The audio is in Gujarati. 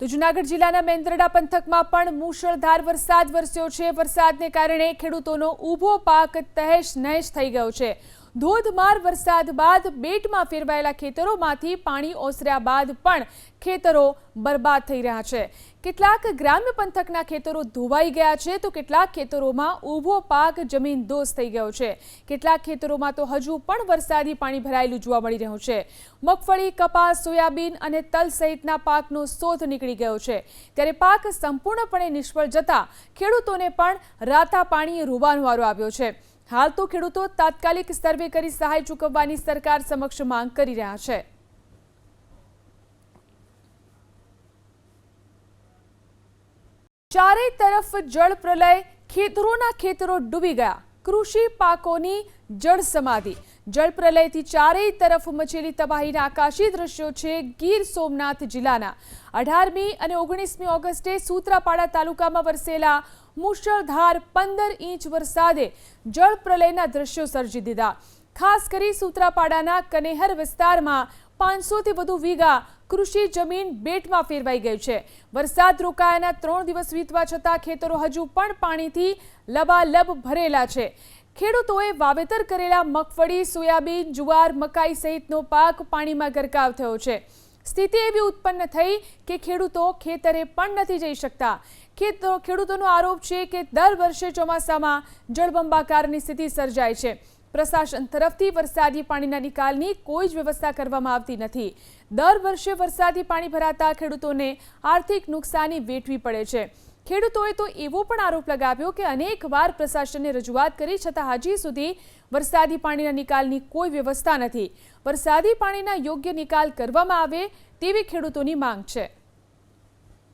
તો જૂનાગઢ જિલ્લાના મેંદરડા પંથકમાં પણ મુશળધાર વરસાદ વરસ્યો છે. વરસાદને કારણે ખેડૂતોનો ઊભો પાક તહેશ નહેશ થઈ ગયો છે. ધોધમાર વરસાદ બાદ બેટમાં ફેરવાયેલા ખેતરોમાંથી પાણી ઓસર્યા બાદ પણ ખેતરો બરબાદ થઈ રહ્યા છે. કેટલાક ગ્રામ્ય પંથકના ખેતરો ધોવાઈ ગયા છે તો કેટલાક ખેતરોમાં ઊભો પાક જમીન દોષ થઈ ગયો છે. કેટલાક ખેતરોમાં તો હજુ પણ વરસાદી પાણી ભરાયેલું જોવા મળી રહ્યું છે. મગફળી, કપાસ, સોયાબીન અને તલ સહિતના પાકનો શોધ નીકળી ગયો છે. ત્યારે પાક સંપૂર્ણપણે નિષ્ફળ જતા ખેડૂતોને પણ રાતા પાણીએ રોવાનો વારો આવ્યો છે. હાલ તો ખેડૂતો તાત્કાલિક સર્વે કરી સહાય ચૂકવવાની સરકાર સમક્ષ માંગ કરી રહ્યા છે. ચારે તરફ જળ પ્રલય, ખેતરોના ખેતરો ડૂબી ગયા. કૃષિ પાકોની જળ સમાધિ. જળ પ્રલયથી ચારેય તરફ મચેલી તબાહીના આકાશી દ્રશ્યો છે ગીર સોમનાથ જિલ્લાના. અઢારમી અને ઓગણીસમી ઓગસ્ટે સૂત્રાપાડા તાલુકામાં વરસેલા મુશળધાર પંદર ઇંચ વરસાદે જળ પ્રલયના દ્રશ્યો સર્જી દીધા. ખાસ કરી સૂત્રાપાડાના કનેહર વિસ્તારમાં પાંચસોથી વધુ વીઘા કૃષિ જમીન બેટમાં ફેરવાઈ ગઈ છે. વરસાદ રોકાયાના ત્રણ દિવસ વીતવા છતાં ખેતરો હજુ પણ પાણીથી લબાલબ ભરેલા છે. ખેડૂતોએ વાવેતર કરેલા મગફળી, સોયાબીન, જુવાર, મકાઈ સહિતનો પાક પાણીમાં ગરકાવ થયો છે. સ્થિતિ એવી ઉત્પન્ન થઈ કે ખેડૂતો ખેતરે પણ નથી જઈ શકતા. ખેડૂતોનો આરોપ છે કે દર વર્ષે ચોમાસામાં જળબંબાકારની સ્થિતિ સર્જાય છે. પ્રશાસન તરફથી વરસાદી પાણીના નિકાલની કોઈ જ વ્યવસ્થા કરવામાં આવતી નથી. દર વર્ષે વરસાદી પાણી ભરાતા ખેડૂતોને આર્થિક નુકસાની વેઠવી પડે છે. ખેડૂતોએ તો એવો પણ આરોપ લગાવ્યો કે અનેક વાર પ્રશાસનને રજૂઆત કરી છતાં હજી સુધી વરસાદી પાણીના નિકાલની કોઈ વ્યવસ્થા નથી. વરસાદી પાણીના યોગ્ય નિકાલ કરવામાં આવે તેવી ખેડૂતોની માંગ છે.